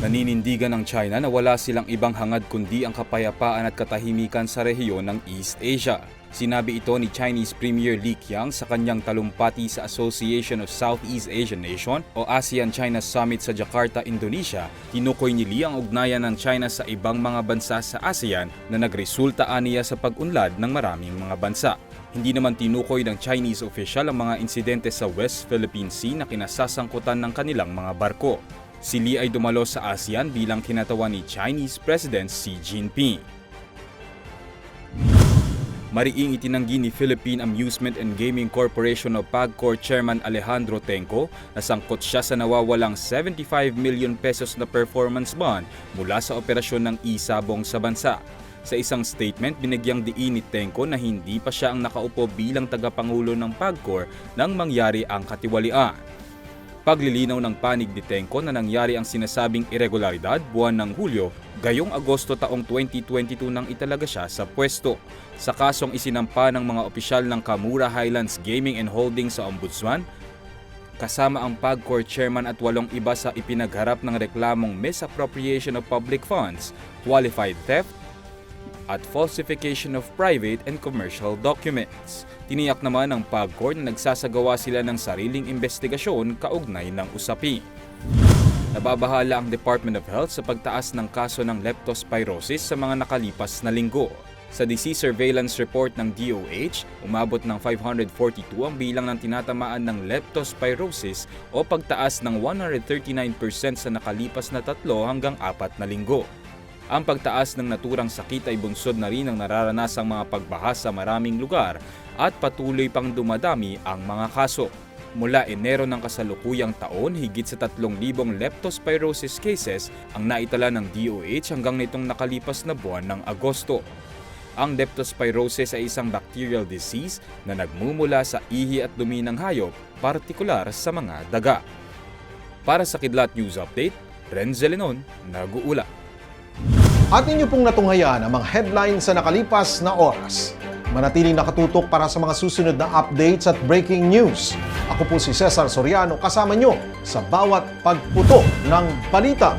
Naninindigan ng China na wala silang ibang hangad kundi ang kapayapaan at katahimikan sa rehiyon ng East Asia. Sinabi ito ni Chinese Premier Li Qiang sa kanyang talumpati sa Association of Southeast Asian Nation o ASEAN-China Summit sa Jakarta, Indonesia. Tinukoy ni Li ang ugnayan ng China sa ibang mga bansa sa ASEAN na nagresulta aniya sa pag-unlad ng maraming mga bansa. Hindi naman tinukoy ng Chinese official ang mga insidente sa West Philippine Sea na kinasasangkutan ng kanilang mga barko. Si Lee ay dumalo sa ASEAN bilang kinatawan ni Chinese President Xi Jinping. Mariing itinanggi ni Philippine Amusement and Gaming Corporation o PAGCOR Chairman Alejandro Tenco na sangkot siya sa nawawalang 75 million pesos na performance bond mula sa operasyon ng isabong sa bansa. Sa isang statement, binigyang diin ni Tenco na hindi pa siya ang nakaupo bilang tagapangulo ng PAGCOR nang mangyari ang katiwalian. Paglilinaw ng panig ni Tenco na nangyari ang sinasabing irregularidad buwan ng Hulyo, gayong Agosto taong 2022 nang italaga siya sa pwesto. Sa kasong isinampa ng mga opisyal ng Kamura Highlands Gaming and Holdings sa Ombudsman, kasama ang PAGCOR chairman at walong iba sa ipinagharap ng reklamong misappropriation of public funds, qualified theft, at falsification of private and commercial documents. Tiniyak naman ng PAGCOR na nagsasagawa sila ng sariling investigasyon kaugnay ng usapin. Nababahala ang Department of Health sa pagtaas ng kaso ng leptospirosis sa mga nakalipas na linggo. Sa disease surveillance report ng DOH, umabot ng 542 ang bilang ng tinatamaan ng leptospirosis o pagtaas ng 139% sa nakalipas na tatlo hanggang apat na linggo. Ang pagtaas ng naturang sakit ay bunsod na rin ng nararanasang mga pagbaha sa maraming lugar at patuloy pang dumadami ang mga kaso. Mula Enero ng kasalukuyang taon, higit sa 3,000 leptospirosis cases ang naitala ng DOH hanggang nitong nakalipas na buwan ng Agosto. Ang leptospirosis ay isang bacterial disease na nagmumula sa ihi at dumi ng hayop, partikular sa mga daga. Para sa Kidlat News Update, Renzel Lenon, nag-uula. At ninyo pong natunghayan ang mga headlines sa nakalipas na oras. Manatiling nakatutok para sa mga susunod na updates at breaking news. Ako po si Cesar Soriano kasama nyo sa bawat pagputo ng balita.